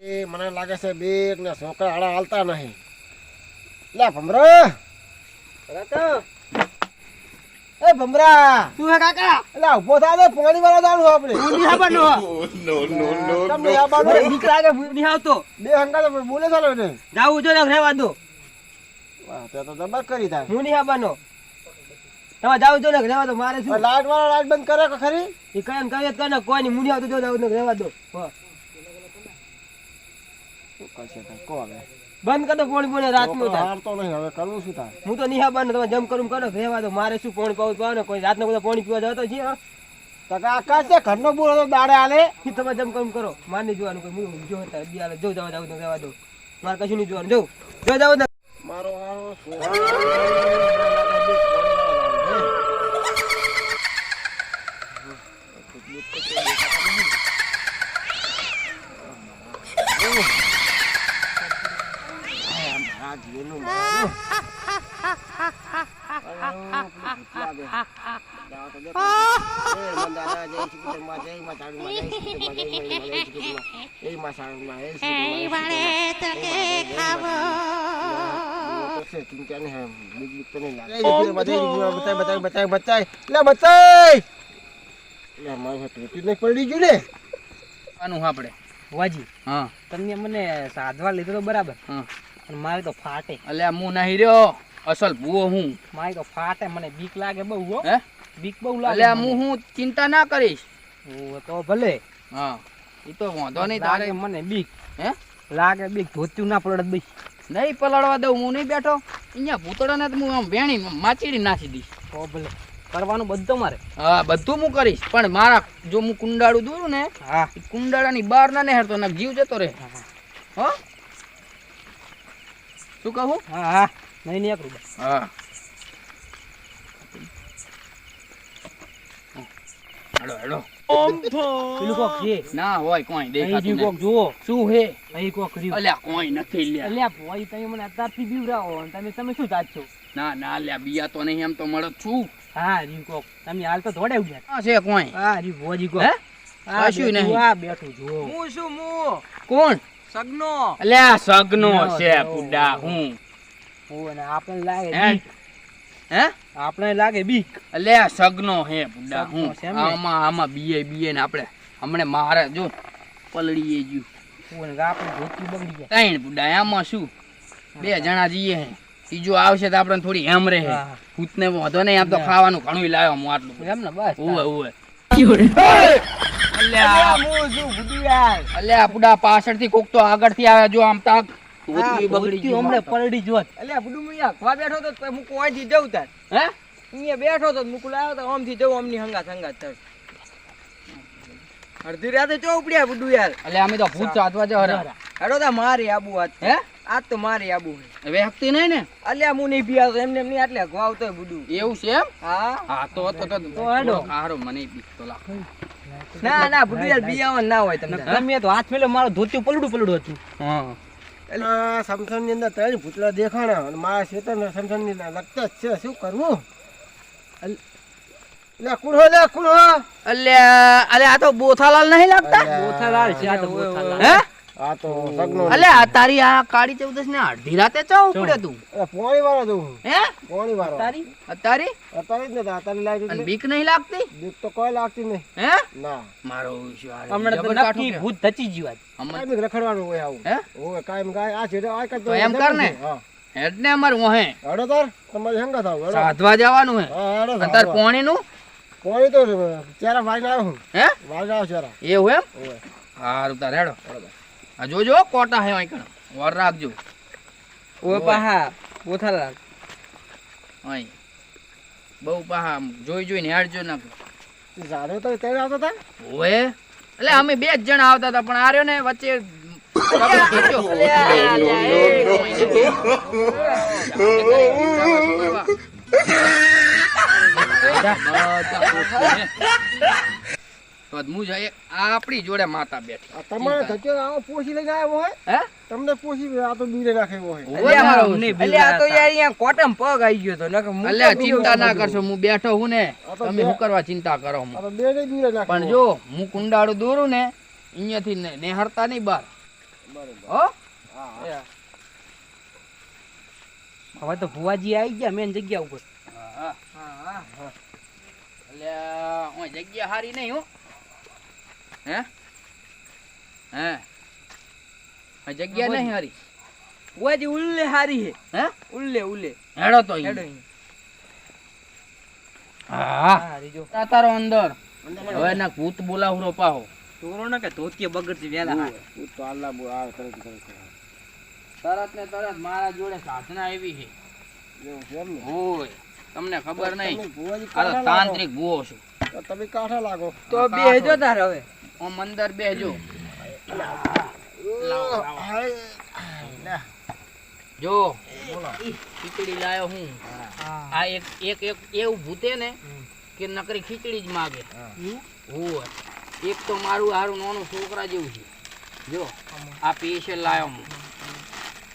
એ મને લાગે છે બેગ ને છોકરા આડા હાલતા નહીં. લે ભમરા. કાકા એ ભમરા. તું હે કાકા? એટલે ઊભો થા ને પાણી વાળા જાણું આપણે. હું નિહાબા નો તમને આ બાજુ મને બીક લાગે નિહાવતો બે હંગા બોલે ચાલો ને જાવું જો ને રહેવા દો. વાહ તે તો જબર કરી થાય. હું નિહાબા નો તમે જાવ જો ને રહેવા દો મારે શું? લાઈટ વાળા લાઈટ બંધ કરે કે ખરી? એ કઈ કઈ જ કરે ને કોઈ નહીં મુનિયા તો જો જાવ ને રહેવા દો. હો. શું કરશે તાર કો હવે બંધ કરી પોણી પોણી રાતનું થાય. હારતો નહીં હવે કરવું શું થાય? હું તો નિહાબા ને તમે જમ કરું કરો. રહેવા દો મારે શું પોણી પાવું પાવ ને કોઈ રાતનો બધા પોણી પીવા જતો છે કાકા છે ઘરનો બુરો તો દાડે તમે જમ કરું કરો. માર જોવાનું કોઈ. હું જો હતા બિયાલે જો જાવ જાવ રહેવા દો. મારે કશું નહીં જોવાનું. જો જો જાવ મારો હારો પડી ગયું ને આનું આપણે વાજી હા તમને મને સાધવા લીધો બરાબર હા પણ મારે તો ફાટે અલ્યા હું નહીં રહ્યો. અસલ ભૂવો હું. મારે તો ફાટે મને બીક લાગે બહુ હો. હે? બીક બહુ લાગે એટલે. હું હું ચિંતા ના કરીશ. તો ભલે. હા એ તો વાંધો નહીં તારે. મને બીક. હે? લાગે બીક ધોત્યું ના પડે બી નહીં પલાળવા દઉં હું નહીં બેઠો. અહીંયા ભૂતળાને તો હું આમ વેણી માચીડી નાખી દઈશ. તો ભલે. કરવાનું બધું મારે હા બધું હું કરીશ પણ મારા જો હું કુંડાળું દોરું ને હા. કુંડાળાની બહાર ના નેહરતો ને જીવ જતો રહે. હો? શું કહું? હા હા. નહીં નહીં એકલું બસ. હા. હેડો હેડો. પેલું કોક છે. ના હોય કોઈ દેખાતું કોક જુઓ શું હે? અહીં કોક રહ્યું. અલ્યા કોઈ નથી લ્યા. અલ્યા ભાઈ તમે મને અત્યારથી બીવડાવો તમે તમે શું ચાચો ના ના લ્યા બિયા તો નહીં એમ તો મળે છું. હા રહ્યું કોક. તમે હાલ તો થોડે ગયા હા છે કોઈ. હા રહ્યું ભોજી કોક. હા? શું નહીં. હા બેઠું જુઓ. હું શું હું? કોણ? સગનો. અલ્યા સગનો છે. પુડા હું. ઓ આપણે લાગે હે? આપણે લાગે બીક. અલ્યા સગનો હે પુડા હું છે એમ ને? આમાં આમાં બીએ બીએ ને આપણે હમણે મારે જો પલડીએ જ્યું ઓ આપણે ધોતી બગડી જાય ત્રણ પુડા આમાં શું? બે જણા જઈએ હે. ત્રીજો આવશે તો આપણે થોડી એમ રહે. ભૂતને વાંધો નહીં આમ તો ખાવાનું ઘણું લાવ્યો હું આટલું. એમ ને બસ ઓવે ઓવે અલ્યા હું શું યાર અલ્યા પુડા પાછળથી કોક તો આગળથી આવે જો આમ તાક. ધોતી બગડી હમણે પલડી જોત અલ્યા બુડુ મિયા ખવા બેઠો તો તો મૂકું થી જવું તાર. હે? અહીંયા બેઠો તો મૂકું લાવ્યો તો આમથી જવું આમની હંગાત હંગાત તાર અડધી રાતે ચો ઉપડ્યા બુડુ યાર? અલ્યા અમે તો ભૂત સાધવા જો હરા હેડો તા મારી આબુ વાત હે? આ તો મારી આબુ હવે હકતી નહીં ને? અલ્યા હું નહીં પીયા એમને એમની એટલે ગવાવ તો બુડુ એવું છે એમ? હા. હા તો તો તો હેડો. હારો મને બીક તો લાગ. ના ના બુડુ યાર બિયાવન ના હોય તમને. ગમે તો હાથ મેલો મારો ધોતી પલડું પલડું હતું. હા. સમસનની અંદર ત્રણ ભૂતળા દેખાણા અને મારા શેતર સમસનની લગતા જ છે. શું કરવું? લે કુણો લે કુણો. અલ્યા અલ્યા આ તો બોથાલાલ નહીં લાગતા? બોથાલાલ છે આ તો બોથાલાલ. હે? આ તો સગનો અલે આ તારી આ કાળી ચૌદસ ને અડધી રાતે ચો ઉપડે તું? પોણી વાળો તું હે? પોણી વાળો. તારી? અત્યારે? અતારી જ ને તારી લાગી અને એટલે બીક નહીં લાગતી? બીક તો કોઈ લાગતી નહીં. હે? ના. મારો વિશ્વાસ. હમણાં તો નક્કી. ભૂત ધચી આજ. હમણાં કાંઈ રખડવાનું હોય આવું. હે? ઓય કાયમ ગાય આ છે આ કરતો તો એમ કર ને. હા. હેડ ને અમાર વહે હડો તાર તમારે હંગા થાવ સાધવા જવાનું હે. હા હડો તાર પોણી નું પોણી તો ચેરા વાળી આવ્યો હું. હે? વાળી આવ્યો ચારા. એવું એમ? હારું તાર હેડો. આ જોજો કોટા હે અહીં કણ વર રાખજો ઓ પાહા બોથાલાલ અહીં બહુ પાહા જોઈ જોઈને હેડજો ના જાડો તો તેડ આવતા હતા ઓએ એટલે અમે બે જ જણા આવતા હતા પણ આર્યો ને વચ્ચે. તો હું આપણી જોડે માતા બેઠી. તમારે ધક્યો આવો પોસી લઈને આવ્યો હોય? હે? તમને પોસી આ તો બીરે નાખ્યો હોય. અલ્યા આ તો યાર અહીંયા કોટમ પગ આવી ગયો તો નકર હું અલ્યા ચિંતા ના કરશો હું બેઠો હું ને. તમે શું કરવા ચિંતા કરો હું આ બીરે બે ને બીડે નાખ્યો પણ જો હું કુંડાળું દોરું ને અહીંયાથી નેહરતા નહીં બાર. બરોબર. હો? હા હા. હવે તો ભુવાજી આવી ગયા મેન જગ્યા ઉપર. હા હા. એટલે ઓય જગ્યા હારી નહીં હો. હે? હે? જગ્યા નહીં હારી. ઓજી ઉલ્લે હારી હે. હે? ઉલ્લે ઉલ્લે. હેડો તો હેડો હા. હારી જો. તા તારો અંદર. હવે ના ભૂત બોલાવરો પાહો. તોરો ને કે ધોતીએ બગડતી વેલા ભૂત તો આલા બો આ કરે છે, કરે તરત ને તરત મારા જોડે સાધના આવી છે. ઓય તમને ખબર નહીં. તાંત્રિક ભૂવો છું. તો તમે કાઠા લાગો. તો બે તાર હવે. ઓમ અંદર બેજો. જો ખીચડી લાયો હું. આ એક એક એક એવું ભૂતે ને કે નકરી ખીચડી જ માગે. હોય. એક તો મારું હારું નાનું છોકરા જેવું છે. જો આ પેશલ લાયો હું.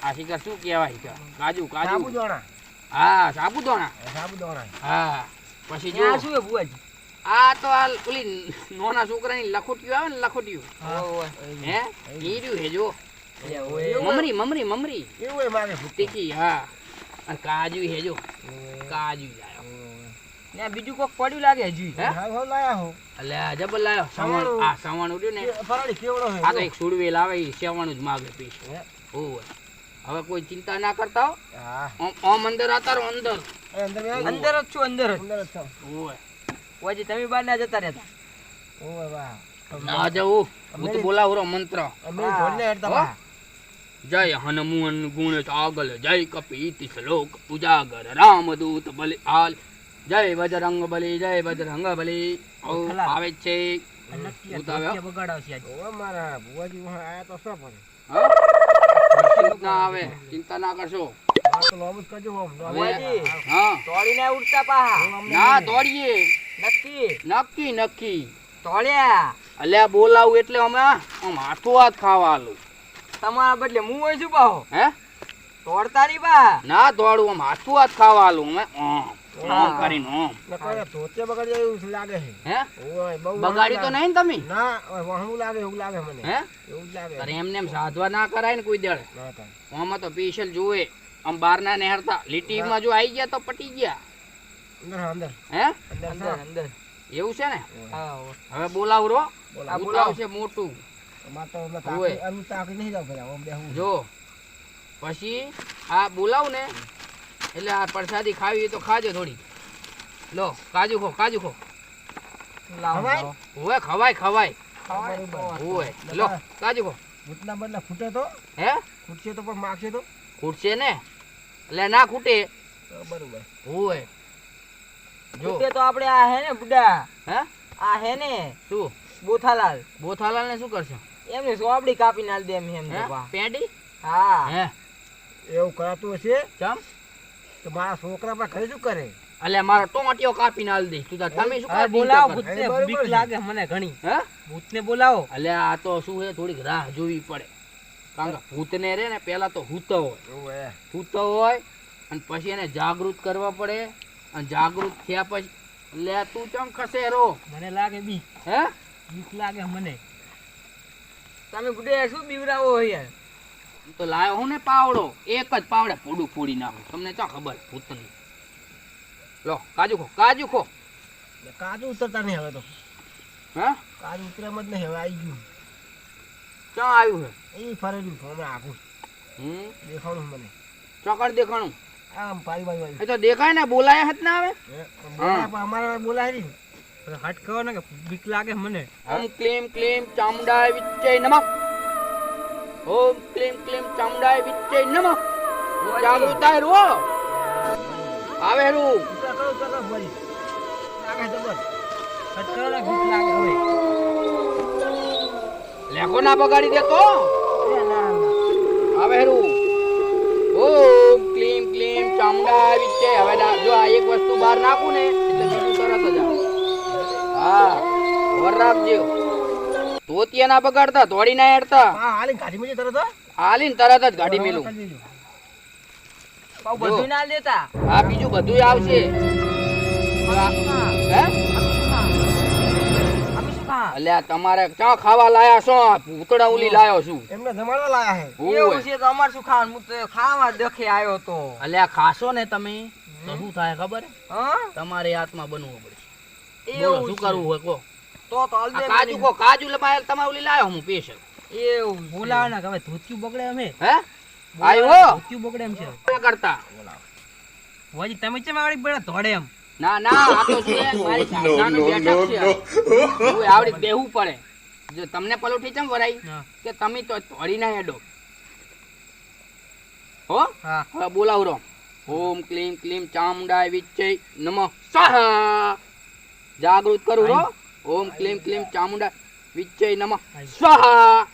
આ શિકાર શું કહેવાય છે કાજુ કાજુ. સાબુદાણા. હા સાબુદાણા. સાબુદાણા. હા. પછી જો. શું હે ભુવાજી? આ તો આ ઓલી નોના છોકરાની લખોટીયું આવે ને લખોટીયું ઓય હે? ઈ રહ્યું હે જો મમરી મમરી મમરી. એવું માને તીખી હા. અને કાજુ હે જો કાજુ લાયો. ને બીજું કોક પડ્યું લાગે હજી. હે? હાવ હાવ લાયા હો. અલે જબર લાયો. સવણ આ સવણ ઉડ્યું ને. ફરાડી કેવડો હે, આ તો. એક સુડવેલ આવે ઈ સવણ જ માગે પીસ. ઓય હવે. કોઈ ચિંતા ના કરતા હો. હા. ઓમ ઓમ અંદર આતા રહો અંદર અંદર અંદર જ છું અંદર જ. અંદર જ છું ઓય ભુવાજી તમે બહાર ના જતા રહેતા. ઓ વાહ. ના જવું. ભૂત બોલાવરો મંત્ર. અમે હા. જોડને હેડતા બા. જય હનુમાન ગુણ આગલ જય કપીતિ શ્લોક પૂજાગર રામદૂત બલિ આલ જય બજરંગ બલિ જય બજરંગ બલિ. ઓ આવે છે. તો? હા? ચિંતા ના કરશો. તો હા તોડીને ઉડતા પાહા. ના દોડીએ. નક્કી? નક્કી નક્કી. તોળ્યા અલ્યા બોલાવું એટલે અમે આમ હાથો હાથ ખાવા આલું તમારા બદલે હું હોય છું પાહો હે? તોડતા નહીં બા. ના દોડવું આમ હાથો હાથ ખાવા આલું અમે ઓમ કરીને ઓમ નકર ધોતે બગાડી જાય એવું લાગે છે. હે? ઓય, બહુ બગાડી તો નહીં ને તમે? ના ઓય, લાગે એવું લાગે મને. હે? એવું લાગે. અરે એમને એમ સાધવા ના કરાય ને કોઈ દાડે. ના થાય. આમાં તો સ્પેશિયલ જોવે. આમ બાર ના. નેહરતા લીટીમાં જો આવી ગયા તો પટી ગયા. અંદર અંદર. હે? અંદર અંદર એવું છે ને? હવે બોલાવરો. બોલો. આ ભૂત મોટું. જો. પછી આ બોલાવ ને એટલે આ પ્રસાદી ખાવી તો ખાજો થોડી. લો કાજુ ખો કાજુ ખો? ઓવે ખવાય? ખવાય ઓવે લો કાજુ ખો. ભૂતના બદલે ફૂટે તો? હે? ફૂટશે તો પણ માગશે તો? ખૂટશે ને? એટલે ના ખૂટે. બરોબર. ઓવે તે તો આપણે આ હે ને બુડા? હે? આ હે ને શું? બોથાલાલ. બોથાલાલ ને શું કરશો? એમને સોપડી કાપી નાલ દે એમ એમ હે? પેડી? હા. હે? એવું કરાતું હશે ચમ? તો મારા છોકરા પર ખરી શું કરે? અલે મારો ટોમાટીઓ કાપી નાલ દે. તું તમે શું કરે બોલાવો? ભૂતને બીક લાગે મને ઘણી. હે? ભૂતને બોલાવો. અલે આ તો શું છે? થોડીક રાહ જોવી પડે. કારણ કે ભૂતને રે ને પેલા તો હૂતો હોય. હૂતો હોય અને પછી એને જાગૃત કરવા પડે. અને જાગૃત થયા પછી લે તું ચમ ખસેરો મને લાગે બી. હે? બીક લાગે મને. તમે ગુડે શું બીવરાવો યાર? તો લાયો હું ને પાવડો. એક જ પાવડે પૂડું ફોડી નાખું. તમને ચા ખબર? ભૂતની લો કાજુ ખો કાજુ ખો. કાજુ ઉતરતા નહીં હવે તો. હે? કાજુ ઉતરેમ જ નહીં હવે આવી ગયું. ક્યાં આવ્યું છે એ ફરેલું હમણાં આખું. હમ? દેખાણું મને. ચોકડ દેખાણું. આમ પારી બાજુ એ તો દેખાય ને બોલાય જ ના આવે બોલાય પણ અમારે બોલાય નહીં. હટ ને કે બીક લાગે મને. ઓમ ક્લીમ ક્લીમ ચામુંડાય વિચ્ચય નમઃ. ઓમ ક્લીમ ક્લીમ ચામુંડાય વિચ્ચય નમઃ. જાગૃતાય રો આવે રૂ. ઉતર કરો ઉતર કરો ભરી લાગે જબર હટ કહો ને બીક લાગે હવે. લેખો ના બગાડી દેતો. આવે રૂ. ક્લીમ ક્લીમ ચામુંડાય વિચ્ચય હવે ના- જો આ એક વસ્તુ બહાર નાખું ને એટલે બીજું તરત જ આવે. હા વર રાખજો. ધોતિયા ના બગાડતા ધોળી ના હેડતા. હા હાલી ગાડી મિલી તરત હો. તરત જ ગાડી મેલું. બધું ના લેતા. હા બીજું બધું આવશે. હા? અલ્યા તમારે ચા ખાવા લાયા છો? પૂતળા ઉલી લાયો છું. એમને જમાડવા લાયા હે. એવું છે તો અમારે શું ખાવાનું? હું તો ખાવા દખે આવ્યો તો. અલ્યા ખાશો ને તમે તો શું થાય ખબર? હે? તમારે આત્મા બનવું પડશે. એવું શું કરવું હોય કો તો તો આ કાજુ કો કાજુ લપાયેલ તમારે ઓલી લાયો હું સ્પેશિયલ એવું છે. બોલાવાના કે હવે ધોતિયું બગડે અમે હે? આવ્યો ધોતિયું બગડે એમ છે. કરતા કરતા? વાજી તમે ચેમ આવડી પડ્યા ધોડે એમ? ના ના આ તો છે મારી સાધનાનું બેઠક છે. હું આવડી બેહવું પડે. જો તમને પલોઠી ચમ વરાઈ? કે તમે તો અડી ના હેડો. હો? હા. બોલાવ રો ઓમ ક્લીમ ક્લીમ ચામડા વિચ્ચય નમઃ. સહ જાગૃત કરું રો ઓમ ક્લીમ ક્લીમ ચામુંડા વિચય નમઃ. સ્વાહા!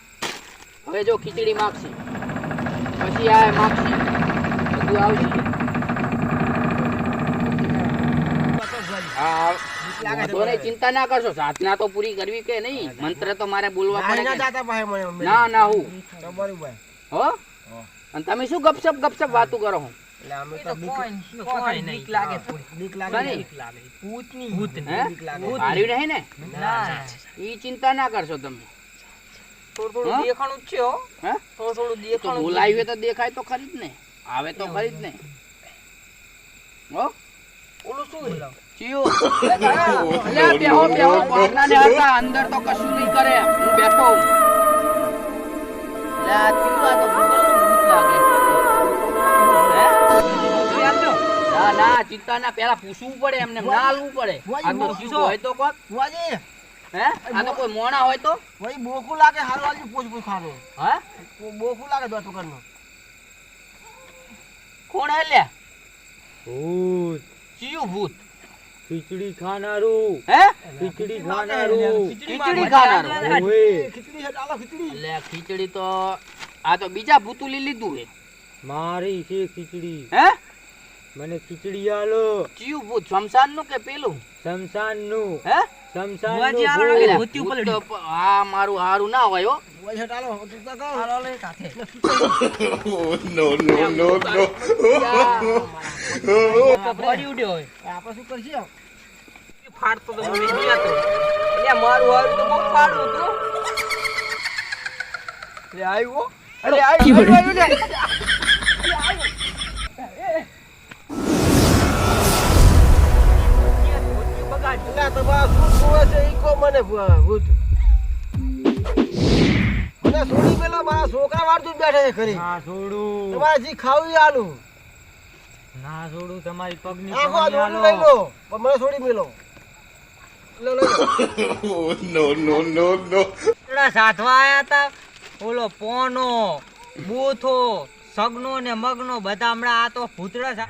હવે જો ખીચડી માગશે પછી આ માગશે બધું આવશે હા વાંધો નહીં, ચિંતા ના કરશો. સાધના તો પૂરી કરવી કે નહીં? મંત્ર તો મારે બોલવા પડે ના ના ના હું. હો? અને તમે શું ગપસપ ગપસપ વાતું કરો હું. થોડી? બીક બની? લાગે ભૂતની. હે. બીક લાગે હાર્યું નહીં ને? ના ઈ ચિંતા ના કરશો તમે. થોડું થોડું દેખાણું છે હો. થોડું થોડું તો દેખાણું બોલાવી તો દેખાય તો ખરી જ ને. આવે તો ખરી જ ને. હો? ઓલું શું અંદર તો કશું નહીં કરે. હું બેઠો ના ચિંતા ના પેલા પૂછવું પડે એમને ના હાલવું પડે. આ તો શું હોય તો કોક હે? આ તો કોઈ મોણા હોય તો? ભાઈ બોકુ લાગે હારું વાજી પૂછ હે? બોકુ લાગે દોત વગરનો કોણ હે લ્યા? ભૂત. ચિયું ભૂત? ખીચડી ખાનારું. હે? ખીચડી ખાનારું. ખીચડી ખાનારું. ઓય ખીચડી હે ચાલો ખીચડી. એટલે ખીચડી તો આ તો બીજા ભૂતુલી લીધું હે મારી છે ખીચડી. હે? મને ખીચડી આલો. ચિયું ભૂત? શમશાનનું કે પેલું? શમશાનનું હે? આ મારું હારું ના હોય હો. ફાડતો તો મારું હારું તો બહુ ફાડું હતું. આવ્યું અરે આવ્યું, એટલે તમારા શું જોવે છે ઈ કહો મને ભૂત મને છોડી પેલા મારા છોકરા વાળતું જ બેઠા છે ખરી ના છોડું તમારે જી ખાવું આલું ના છોડું તમારી પગની આખો આ પગની દોરડું લઈ આલો લો પણ મને છોડી મેલો લો લઈ લો ભૂતડા સાધવા આયા તા ઓલો પોનો બૂથો સગનો ને મગનો બધા હમણાં આ તો ભૂતડા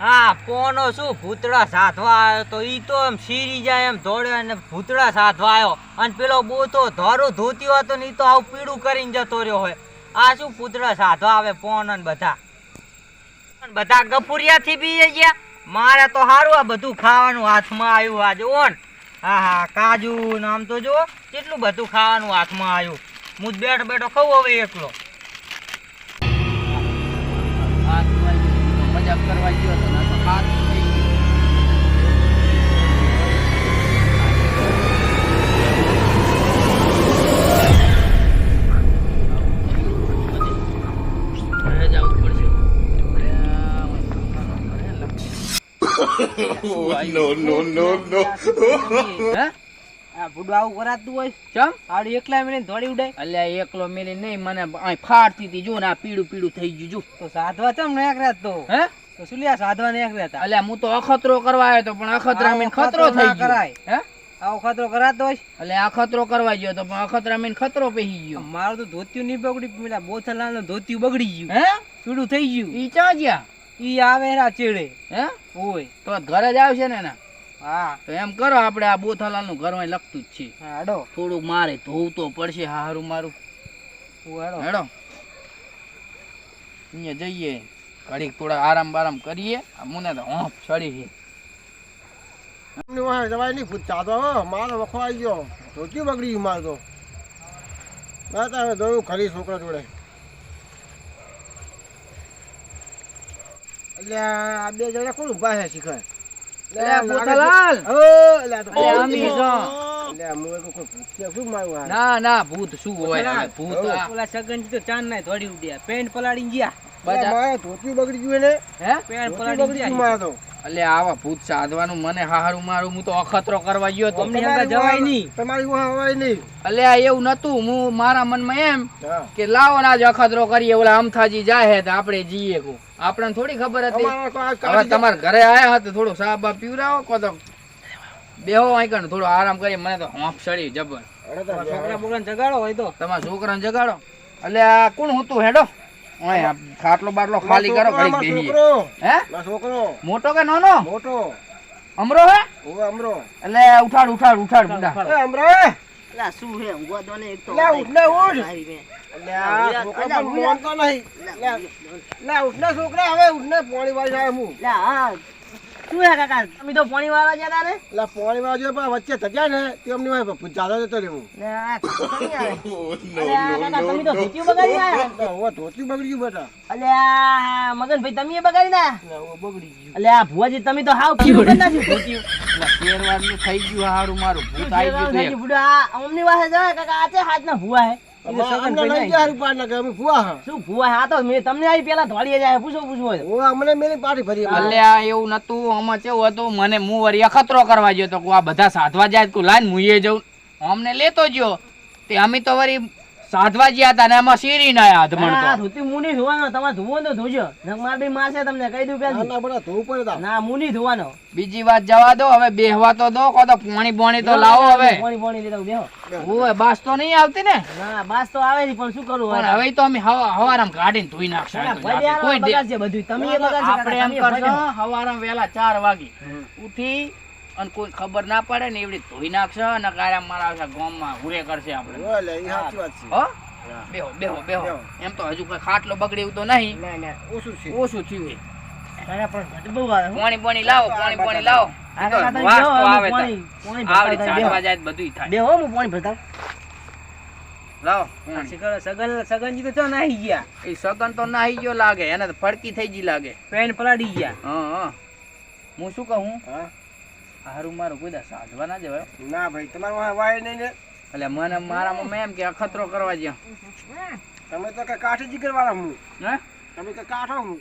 હા પોનો શું ભૂતડા સાધવા આવ્યો તો ઈ તો એમ સીરી જાય એમ દોડે અને ભૂતડા સાધવા આવ્યો. અને પેલો બોતો ધોરું ધોતી હતો ને ઈ તો આવું પીળું કરીને જતો રહ્યો હોય. આ શું ભૂતડા સાધવા આવે પોન અને બધા? બધા ગફુરિયા થી બી ગયા? મારે તો સારું આ બધું ખાવાનું હાથમાં આવ્યું આજે. ઓન. હા હા, કાજુ નામ તો જુઓ, કેટલું બધું ખાવાનું હાથમાં આવ્યું. હું બેઠો બેઠો ખવું હવે એકલો. મજાક કરવા ગયો. હે? આ ભૂડું આવું કરાતું હોય? ચમ? આવડી એકલા મિનિટ દોડી ઉડાય અલ્યા એકલો મેલી નહીં મને અહીં ફાડતી હતી. જો ને આ પીળું પીળું થઈ ગયું જો. તો સાધવા ચમ એક રાત તો? હે? તો શું લ્યા સાધવા નેક રહેતા અલ્યા હું તો અખતરો કરવા આવ્યો તો પણ અખતરા મીન ખતરો થઈ ગયો. કરાય. હે? આવો ખતરો કરાતો હોય? એટલે ખતરો કરવા ગયો તો પણ અખતરા મેં ખતરો પહેરી ગયો. મારું તો ધોતિયું નહીં બગડી પેલા બોથલાલ ધોતિયું બગડી ગયું. હે? પીળું થઈ ગયું. ઈ ચા ગયા ઈ આવે રા ચેડે હે? ઓય તો ઘરે જ આવશે ને ના હા. તો એમ કરો આપણે આ બોથાલાલનું ઘર લખતું જ છે. હાડો. થોડુંક મારે ધોવું તો પડશે હારું મારું. હાડો. હેડો. અહીંયા જઈએ. ઘડીક થોડા આરામ બારામ કરીએ. આ મુને તો હોંફ ચડી છે. જવાય નહીં પૂછતા તો હો મારો વખવાઈ ગયો. ધોતી બગડી ગયું મારે તો. તો હવે જોયું ખરી છોકરા જોડે. એટલે આ બે જણા કોણ ઊભા છે શિખર? અલ્યા, પોતાલાલ! ઓ, એટલે આ તો- ના ના ભૂત શું હોય ભૂત પેલા ઓલા સગનજી તો ચાંદ નાય ધોડી ઉડ્યા. પેન્ટ પલાડીને ગયા. બધા મારે બગડી ગયું ને હે? પેન્ટ ધોતિયું બગડી પલાડીને ગયું. ગયા મારે તો. એટલે આવા ભૂત સાધવાનું મને હારું મારું હું તો અખતરો કરવા ગયો તો અમને એમ જવાય નહીં. તમારી હવાય નહીં. એટલે એવું નતું હું મારા મનમાં એમ કે લાવો ને આજે અખતરો કરીએ ઓલા અમથાજી જાય તો આપણે જઈએ કો આપણને થોડી ખબર હતી. હવે તમારા ઘરે આયા હતા થોડું સાબ પીવરાવો કો તો બેહો અહીં કણ થોડો આરામ કરી મને તો હોંફ ચડી જબર અરે તો છોકરા બોકરાને જગાડો હોય તો તમારા છોકરાને જગાડો એટલે આ કોણ હતું હેડો ખાટલો બાટલો ખાલી કરો મારો બેહીએ હે છોકરો મોટો કે નાનો મોટો અમરો હે ઓ અમરો એટલે ઉઠાડ ઉઠાડ ઉઠાડ બુડા એ અમરો લા શું હે ઉગો દો ને એક તો લા ઉઠ લે ઉઠ મારી છોકરા આ છોકરો નહીં લે લે ઉઠ ને છોકરા હવે ઉઠ ને પાણી વાળી આવે હું લા હા શું હે કાકા? તમે તો પાણી જતા ને. એટલે પાણી વાળી પણ વચ્ચે ને જતો કાકા તમે તો ધોતિયું બગાડી આયા હવે ધોતી બગડી ગયું બેટા. અલે આ મગનભાઈ તમે બગાડી ના? બગડી ગયું. અલે ભુવાજી તમે તો હાવ કીધું કરી નાખ્યું ધોતિયું. એટલે થઈ ગયું હારું મારું ભૂત આવી ગયું અમની વાહે જાય કાકા આ છે હાથના ભુવા હે. અમને લઈ ગયા હારું પાડ નાખે અમે ફુવા હા શું ભુવા હે? આ તો મેં તમને આવી પેલા ધોળીએ જાય પૂછો પૂછવું હોય તો. ઓ અમને મેલી પાટી ભરી અમારે. અલ્યા એવું નતું આમાં કેવું હતું મને હું વળી અખતરો કરવા ગયો તો આ બધા સાધવા જાય તું લાઈન મુઈએ જઉં અમને લેતો ગયો તે અમે તો વળી સાધવા ગયા હતા ને એમાં શેરી ના હાથ આ મળતો. ધોતી મું નહીં ધોવાનો તમારે ધોવો તો ધોજો. નક માર બી મારશે તમને કહી દઉં કે ના બધા ધોવું પડે તા. ના મું ધોવાનો. બીજી વાત જવા દો હવે બેહવા તો દો કો તો પાણી બોણી તો લાવો હવે. પાણી પાણી લેતા બેહો. ઓય બાસ તો નહીં આવતી ને? ના બાસ તો આવે છે પણ શું કરું પણ હવે? તો અમે હવારામ કાઢીને ધોઈ નાખશું. તો. કોઈ બગાડશે બધું તમે એ બગાડશે આપણે એમ બગાડો. હવારામ વેલા ચાર વાગે. ઉઠી અને કોઈ ખબર ના પડે ને એવડી ધોઈ નાખશે અને ગાડા મારા આવશે ગામમાં હુરે કરશે આપણે. ઓ લે, ઈ સાચી વાત છે. હો? બેહો બેહો બેહો. એમ તો હજુ કોઈ ખાટલો બગડે એવું તો નહીં. ના ના ઓછું છે. ઓછું થયું પણ ઘટ બહુ આવે હો. પાણી પાણી લાવો પાણી પાણી લાવો. થાય. સગન તો નાહી ગયા? એ સગન તો નાહી ગયો લાગે એને તો ફડકી થઈ ગઈ લાગે. પેન પલાડી ગયા. હા હા. હું શું કહું? હા. હારું મારું કોઈ દા સાધવા ના જવાય ના ભાઈ તમારો વાય નહીં ને. એટલે મને મારા મમ્મી એમ કે અખતરો કરવા જ્યાં. તમે તો કે કાઠી જ કરવાના હું. હે? તમે કે કાઠો હું.